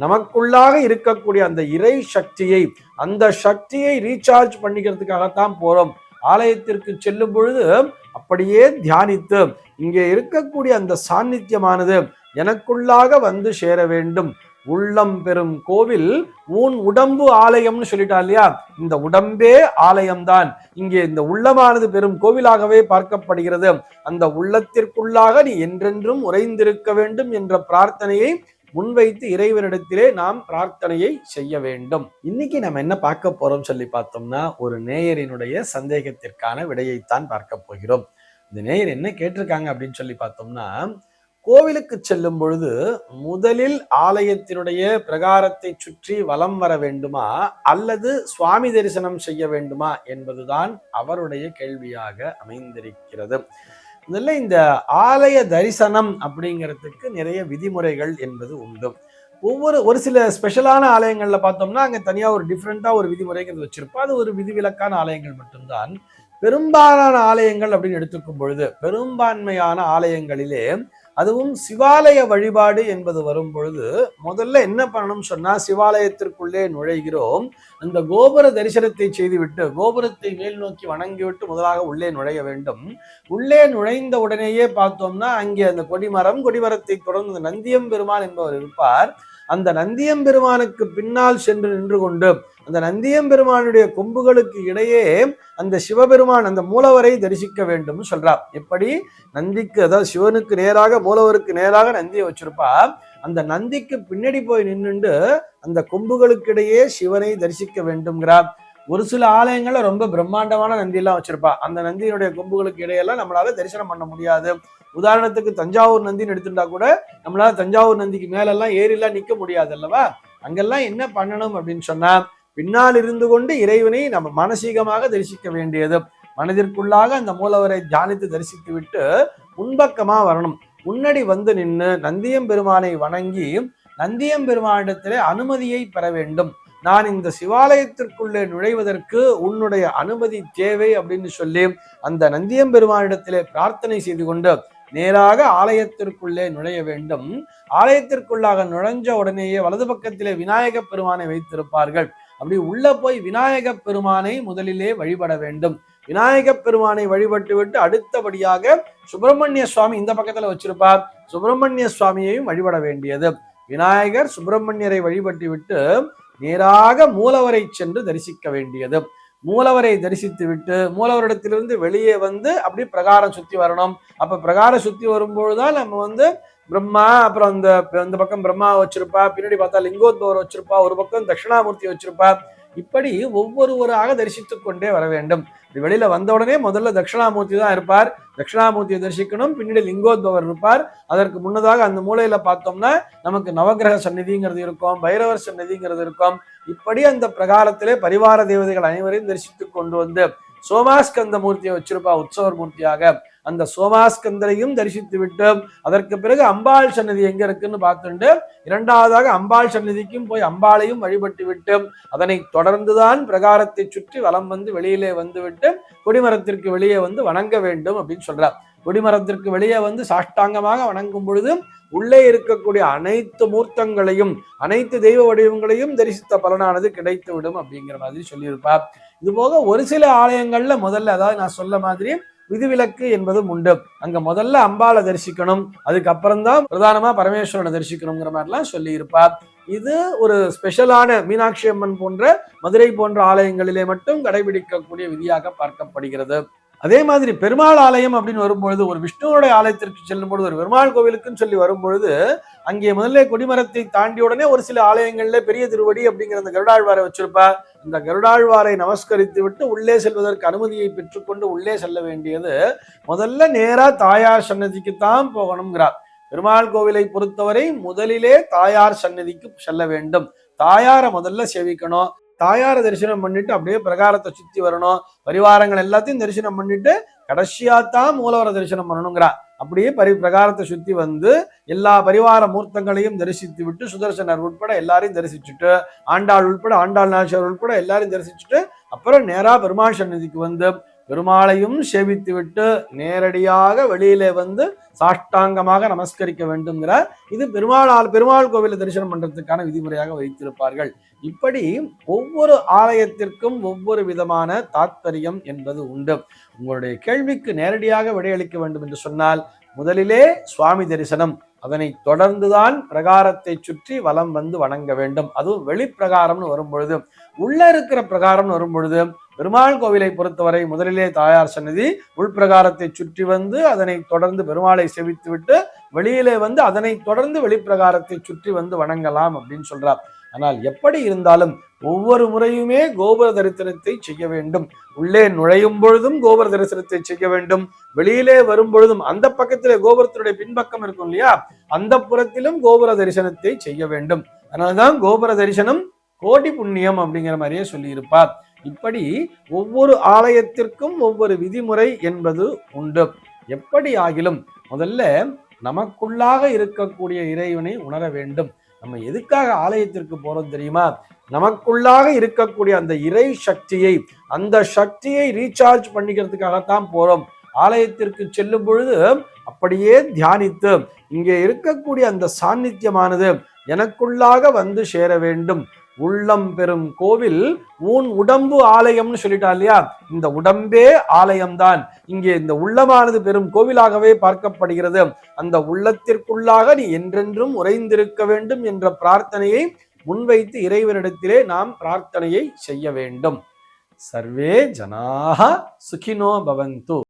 நமக்குள்ளாக இருக்கக்கூடிய அந்த இறை சக்தியை அந்த சக்தியை ரீசார்ஜ் பண்ணிக்கிறதுக்காகத்தான் போறோம். ஆலயத்திற்கு செல்லும் பொழுது அப்படியே தியானித்து இங்கே இருக்கக்கூடிய அந்த சாநித்தியமானது எனக்குள்ளாக வந்து சேர வேண்டும். உள்ளம் பெறும் கோவில் உன் உடம்பு ஆலயம்னு சொல்லிட்டா இல்லையா? இந்த உடம்பே ஆலயம்தான். இங்கே இந்த உள்ளமானது பெரும் கோவிலாகவே பார்க்கப்படுகிறது. அந்த உள்ளத்திற்குள்ளாக நீ என்றென்றும் உறைந்திருக்க வேண்டும் என்ற பிரார்த்தனையை முன்வைத்து இறைவனிடத்திலே நாம் பிரார்த்தனையை செய்ய வேண்டும். இன்னைக்கு நம்ம என்ன பார்க்க போறோம் சொல்லி பார்த்தோம்னா ஒரு நேயரினுடைய சந்தேகத்திற்கான விடையைத்தான் பார்க்க போகிறோம். இந்த நேயர் என்ன கேட்டிருக்காங்க அப்படின்னு சொல்லி பார்த்தோம்னா கோவிலுக்கு செல்லும் பொழுது முதலில் ஆலயத்தினுடைய பிரகாரத்தை சுற்றி வலம் வர வேண்டுமா அல்லது சுவாமி தரிசனம் செய்ய வேண்டுமா என்பதுதான் அவருடைய கேள்வியாக அமைந்திருக்கிறது. முதல்ல இந்த ஆலய தரிசனம் அப்படிங்கிறதுக்கு நிறைய விதிமுறைகள் என்பது உண்டு. ஒவ்வொரு ஒரு சில ஸ்பெஷலான ஆலயங்களில் பார்த்தோம்னா அங்கே தனியாக ஒரு டிஃப்ரெண்ட்டாக ஒரு விதிமுறைங்கிறது வச்சுருப்போம். அது ஒரு விதிவிலக்கான ஆலயங்கள் மட்டும்தான். பெரும்பாலான ஆலயங்கள் அப்படின்னு எடுத்துக்கும் பொழுது பெரும்பான்மையான ஆலயங்களிலே அதுவும் சிவாலய வழிபாடு என்பது வரும் பொழுது முதல்ல என்ன பண்ணணும் சொன்னா சிவாலயத்திற்குள்ளே நுழைகிறோம். அந்த கோபுர தரிசனத்தை செய்துவிட்டு கோபுரத்தை மேல் நோக்கி வணங்கிவிட்டு முதலாக உள்ளே நுழைய வேண்டும். உள்ளே நுழைந்த உடனேயே பார்த்தோம்னா அங்கே அந்த கொடிமரம் கொடிமரத்தை தொடர்ந்து நந்தியம் பெருமான் என்பவர் இருப்பார். அந்த நந்தியம் பெருமானுக்கு பின்னால் சென்று நின்று கொண்டு அந்த நந்தியம் பெருமானுடைய கொம்புகளுக்கு இடையே அந்த சிவபெருமான் அந்த மூலவரை தரிசிக்க வேண்டும் சொல்றார். எப்படி? நந்திக்கு அதாவது சிவனுக்கு நேராக மூலவருக்கு நேராக நந்தியை வச்சிருப்பா. அந்த நந்திக்கு பின்னாடி போய் நின்றுண்டு அந்த கொம்புகளுக்கு இடையே சிவனை தரிசிக்க வேண்டும்ங்கிறார். ஒரு சில ஆலயங்கள்ல ரொம்ப பிரம்மாண்டமான நந்தி எல்லாம் வச்சிருப்பா. அந்த நந்தியினுடைய கொம்புகளுக்கு இடையெல்லாம் நம்மளால தரிசனம் பண்ண முடியாது. உதாரணத்துக்கு தஞ்சாவூர் நந்தின்னு எடுத்துட்டா கூட நம்மளால தஞ்சாவூர் நந்திக்கு மேலெல்லாம் ஏறிலாம் நிக்க முடியாது அல்லவா? அங்கெல்லாம் என்ன பண்ணணும் அப்படின்னு சொன்னா பின்னால் இருந்து கொண்டு இறைவனை நம்ம மானசீகமாக தரிசிக்க வேண்டியது. மனதிற்குள்ளாக அந்த மூலவரை தியானித்து தரிசித்து விட்டு முன்பக்கமா வரணும். முன்னாடி வந்து நின்று நந்தியம் பெருமானை வணங்கி நந்தியம் பெருமானிடத்திலே அனுமதியை பெற வேண்டும். நான் இந்த சிவாலயத்திற்குள்ளே நுழைவதற்கு உன்னுடைய அனுமதி தேவை அப்படின்னு சொல்லி அந்த நந்தியம் பெருமானிடத்திலே பிரார்த்தனை செய்து கொண்டு நேராக ஆலயத்திற்குள்ளே நுழைய வேண்டும். ஆலயத்திற்குள்ளாக நுழைஞ்ச உடனேயே வலது பக்கத்திலே விநாயக பெருமானை வைத்திருப்பார்கள். அப்படி உள்ள போய் விநாயக பெருமானை முதலிலே வழிபட வேண்டும். விநாயக பெருமானை வழிபட்டு விட்டு அடுத்தபடியாக சுப்பிரமணிய சுவாமி இந்த பக்கத்துல வச்சிருப்பார் சுப்பிரமணிய சுவாமியையும் வழிபட வேண்டியது. விநாயகர் சுப்பிரமணியரை வழிபட்டு விட்டு நேராக மூலவரை சென்று தரிசிக்க வேண்டியது. மூலவரை தரிசித்து விட்டு மூலவரிடத்திலிருந்து வெளியே வந்து அப்படி பிரகாரம் சுத்தி வரணும். அப்ப பிரகாரம் சுத்தி வரும்பொழுதுதான் நம்ம வந்து பிரம்மா அப்புறம் அந்த இந்த பக்கம் பிரம்மா வச்சிருப்பா பின்னாடி பார்த்தா லிங்கோத்பவர் வச்சிருப்பா ஒரு பக்கம் தட்சிணாமூர்த்தி வச்சிருப்பா. இப்படி ஒவ்வொருவராக தரிசித்துக் கொண்டே வர வேண்டும். இது வெளியில வந்த உடனே முதல்ல தட்சிணாமூர்த்தி தான் இருப்பார். தட்சிணாமூர்த்தியை தரிசிக்கணும். பின்னாடி லிங்கோத்பவர் இருப்பார். அதற்கு முன்னதாக அந்த மூலையில பார்த்தோம்னா நமக்கு நவகிரக சந்நிதிங்கிறது இருக்கும் பைரவர் சந்நிதிங்கிறது இருக்கும். இப்படி அந்த பிரகாரத்திலே பரிவார தேவதைகள் அனைவரையும் தரிசித்துக் கொண்டு வந்து சோமாஸ்கந்த மூர்த்தியை வச்சிருப்பா உற்சவர் மூர்த்தியாக அந்த சோமாஸ்கந்தரையும் தரிசித்து விட்டு அதற்கு பிறகு அம்பாள் சன்னதி எங்க இருக்குன்னு பார்த்துண்டு இரண்டாவதாக அம்பாள் சன்னதிக்கும் போய் அம்பாளையும் வழிபட்டு விட்டு அதனை தொடர்ந்துதான் பிரகாரத்தை சுற்றி வலம் வந்து வெளியிலே வந்து விட்டு கொடிமரத்திற்கு வெளியே வந்து வணங்க வேண்டும் அப்படின்னு சொல்றார். கொடிமரத்திற்கு வெளியே வந்து சாஷ்டாங்கமாக வணங்கும் பொழுது உள்ளே இருக்கக்கூடிய அனைத்து மூர்த்தங்களையும் அனைத்து தெய்வ வடிவங்களையும் தரிசித்த பலனானது கிடைத்து விடும் அப்படிங்கிற மாதிரி சொல்லியிருப்பார் இது போக ஒரு சில ஆலயங்கள்ல முதல்ல அதாவது நான் சொல்ல மாதிரி விதிவிலக்கு என்பதும் உண்டு. அங்க முதல்ல அம்பாளை தரிசிக்கணும் அதுக்கப்புறம் தான் பிரதானமா பரமேஸ்வரனை தரிசிக்கணுங்கிற மாதிரிலாம் சொல்லியிருப்பார் இது ஒரு ஸ்பெஷலான மீனாட்சி அம்மன் போன்ற மதுரை போன்ற ஆலயங்களிலே மட்டும் கடைபிடிக்கக்கூடிய விதியாக பார்க்கப்படுகிறது. அதே மாதிரி பெருமாள் ஆலயம் அப்படின்னு வரும்பொழுது ஒரு விஷ்ணுவோடைய ஆலயத்திற்கு செல்லும் பொழுது ஒரு பெருமாள் கோவிலுக்குன்னு சொல்லி வரும்பொழுது அங்கே முதல்ல கொடிமரத்தை தாண்டி உடனே ஒரு சில ஆலயங்கள்ல பெரிய திருவடி அப்படிங்கிற அந்த கருடாழ்வாரை வச்சிருப்பா. அந்த கருடாழ்வாரை நமஸ்கரித்து விட்டு உள்ளே செல்வதற்கு அனுமதியை பெற்றுக்கொண்டு உள்ளே செல்ல வேண்டியது முதல்ல நேரா தாயார் சன்னதிக்கு தான் போகணுங்கிறார் பெருமாள் கோவிலை பொறுத்தவரை முதலிலே தாயார் சன்னதிக்கு செல்ல வேண்டும். தாயாரை முதல்ல சேவிக்கணும். தாயாரை தரிசனம் பண்ணிட்டு அப்படியே பிரகாரத்தை சுத்தி வரணும். பரிவாரங்கள் எல்லாத்தையும் தரிசனம் பண்ணிட்டு கடைசியா தான் மூலவர தரிசனம் பண்ணணுங்கிறா. அப்படியே பரி பிரகாரத்தை சுத்தி வந்து எல்லா பரிவார மூர்த்தங்களையும் தரிசித்து விட்டு சுதர்சனர் உட்பட எல்லாரையும் தரிசிச்சுட்டு ஆண்டாள் உட்பட ஆண்டாள் நாச்சர் உட்பட எல்லாரையும் தரிசிச்சுட்டு அப்புறம் நேரா பெருமாள் சன்னதிக்கு வந்து பெருமாளையும் சேவித்துவிட்டு நேரடியாக வெளியிலே வந்து சாஷ்டாங்கமாக நமஸ்கரிக்க வேண்டும்ங்கிற இது பெருமாளால் பெருமாள் கோவிலை தரிசனம் பண்றதுக்கான விதிமுறையாக வைத்திருப்பார்கள். இப்படி ஒவ்வொரு ஆலயத்திற்கும் ஒவ்வொரு விதமான தாத்பரியம் என்பது உண்டு. உங்களுடைய கேள்விக்கு நேரடியாக விடையளிக்க வேண்டும் என்று சொன்னால் முதலிலே சுவாமி தரிசனம். அதனை தொடர்ந்துதான் பிரகாரத்தை சுற்றி வலம் வந்து வணங்க வேண்டும். அதுவும் வெளிப்பிரகாரம்னு வரும் பொழுது உள்ள இருக்கிற பிரகாரம்னு வரும் பொழுது பெருமாள் கோவிலை பொறுத்தவரை முதலிலே தாயார் சன்னதி உள்பிரகாரத்தை சுற்றி வந்து அதனை தொடர்ந்து பெருமாளை செவித்துவிட்டு வெளியிலே வந்து அதனை தொடர்ந்து வெளிப்பிரகாரத்தை சுற்றி வந்து வணங்கலாம் அப்படின்னு சொல்றார். ஆனால் எப்படி இருந்தாலும் ஒவ்வொரு முறையுமே கோபுர தரிசனத்தை செய்ய வேண்டும். உள்ளே நுழையும் பொழுதும் கோபுர தரிசனத்தை செய்ய வேண்டும். வெளியிலே வரும் பொழுதும் அந்த பக்கத்திலே கோபுரத்தினுடைய பின்பக்கம் இருக்கும் இல்லையா? அந்த புறத்திலும் கோபுர தரிசனத்தை செய்ய வேண்டும். அதனாலதான் கோபுர தரிசனம் கோடி புண்ணியம் அப்படிங்கிற மாதிரியே சொல்லியிருப்பார். இப்படி ஒவ்வொரு ஆலயத்திற்கும் ஒவ்வொரு விதிமுறை என்பது உண்டு. எப்படி ஆகிலும் முதல்ல நமக்குள்ளாக இருக்கக்கூடிய இறைவனை உணர வேண்டும். நம்ம எதுக்காக ஆலயத்திற்கு போறோம் தெரியுமா? நமக்குள்ளாக இருக்கக்கூடிய அந்த இறை சக்தியை அந்த சக்தியை ரீசார்ஜ் பண்ணிக்கிறதுக்காகத்தான் போறோம். ஆலயத்திற்கு செல்லும் பொழுது அப்படியே தியானித்து இங்கே இருக்கக்கூடிய அந்த சாநித்தியமானது எனக்குள்ளாக வந்து சேர வேண்டும். உள்ளம் பெறும் கோவில் உன் உடம்பு ஆலயம்னு சொல்லிட்டா இல்லையா? இந்த உடம்பே ஆலயம்தான். இங்கே இந்த உள்ளமானது பெரும் கோவிலாகவே பார்க்கப்படுகிறது. அந்த உள்ளத்திற்குள்ளாக நீ என்றென்றும் உறைந்திருக்க வேண்டும் என்ற பிரார்த்தனையை முன்வைத்து இறைவனிடத்திலே நாம் பிரார்த்தனையை செய்ய வேண்டும். சர்வே ஜனாக சுகினோ பவந்து.